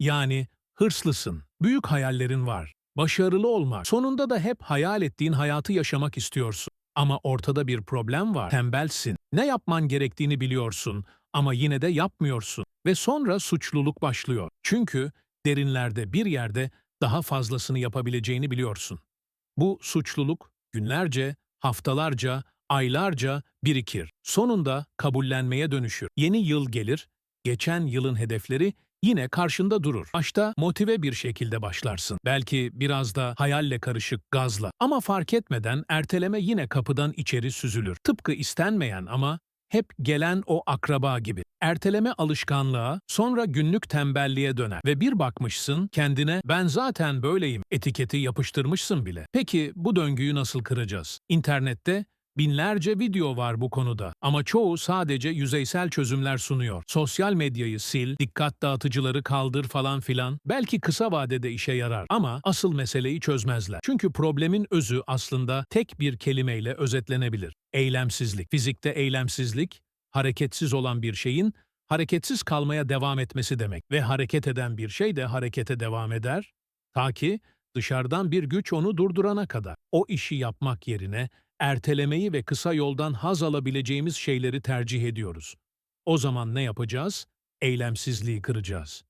Yani hırslısın, büyük hayallerin var, başarılı olmak, sonunda da hep hayal ettiğin hayatı yaşamak istiyorsun. Ama ortada bir problem var, tembelsin. Ne yapman gerektiğini biliyorsun ama yine de yapmıyorsun. Ve sonra suçluluk başlıyor. Çünkü derinlerde bir yerde daha fazlasını yapabileceğini biliyorsun. Bu suçluluk günlerce, haftalarca, aylarca birikir. Sonunda kabullenmeye dönüşür. Yeni yıl gelir, geçen yılın hedefleri yine karşında durur. Başta motive bir şekilde başlarsın. Belki biraz da hayalle karışık gazla. Ama fark etmeden erteleme yine kapıdan içeri süzülür. Tıpkı istenmeyen ama hep gelen o akraba gibi. Erteleme alışkanlığa, sonra günlük tembelliğe döner ve bir bakmışsın kendine ben zaten böyleyim etiketi yapıştırmışsın bile. Peki bu döngüyü nasıl kıracağız? İnternette binlerce video var bu konuda ama çoğu sadece yüzeysel çözümler sunuyor. Sosyal medyayı sil, dikkat dağıtıcıları kaldır falan filan. Belki kısa vadede işe yarar ama asıl meseleyi çözmezler. Çünkü problemin özü aslında tek bir kelimeyle özetlenebilir. Eylemsizlik. Fizikte eylemsizlik, hareketsiz olan bir şeyin hareketsiz kalmaya devam etmesi demek ve hareket eden bir şey de harekete devam eder ta ki dışarıdan bir güç onu durdurana kadar. O işi yapmak yerine ertelemeyi ve kısa yoldan haz alabileceğimiz şeyleri tercih ediyoruz. O zaman ne yapacağız? Eylemsizliği kıracağız.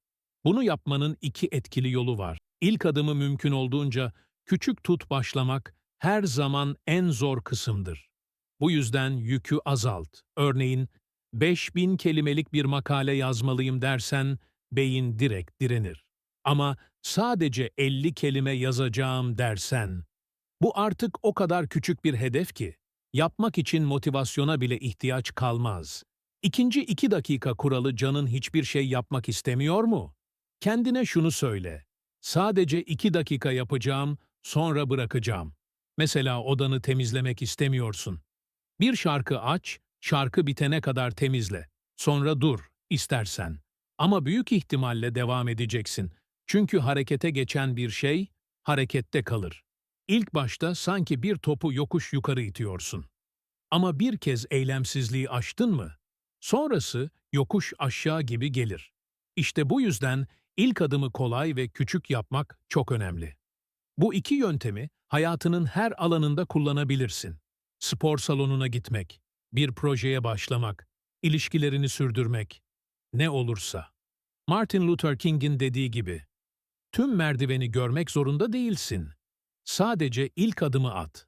Bunu yapmanın iki etkili yolu var. İlk adımı mümkün olduğunca küçük tut başlamak her zaman en zor kısımdır. Bu yüzden yükü azalt. Örneğin 5000 kelimelik bir makale yazmalıyım dersen beyin direkt direnir. Ama sadece 50 kelime yazacağım dersen bu artık o kadar küçük bir hedef ki yapmak için motivasyona bile ihtiyaç kalmaz. İkinci iki dakika kuralı canın hiçbir şey yapmak istemiyor mu? Kendine şunu söyle. Sadece iki dakika yapacağım, sonra bırakacağım. Mesela odanı temizlemek istemiyorsun. Bir şarkı aç, şarkı bitene kadar temizle. Sonra dur, istersen. Ama büyük ihtimalle devam edeceksin. Çünkü harekete geçen bir şey, harekette kalır. İlk başta sanki bir topu yokuş yukarı itiyorsun. Ama bir kez eylemsizliği aştın mı, sonrası yokuş aşağı gibi gelir. İşte bu yüzden ilk adımı kolay ve küçük yapmak çok önemli. Bu iki yöntemi hayatının her alanında kullanabilirsin. Spor salonuna gitmek, bir projeye başlamak, ilişkilerini sürdürmek, ne olursa. Martin Luther King'in dediği gibi, tüm merdiveni görmek zorunda değilsin. Sadece ilk adımı at.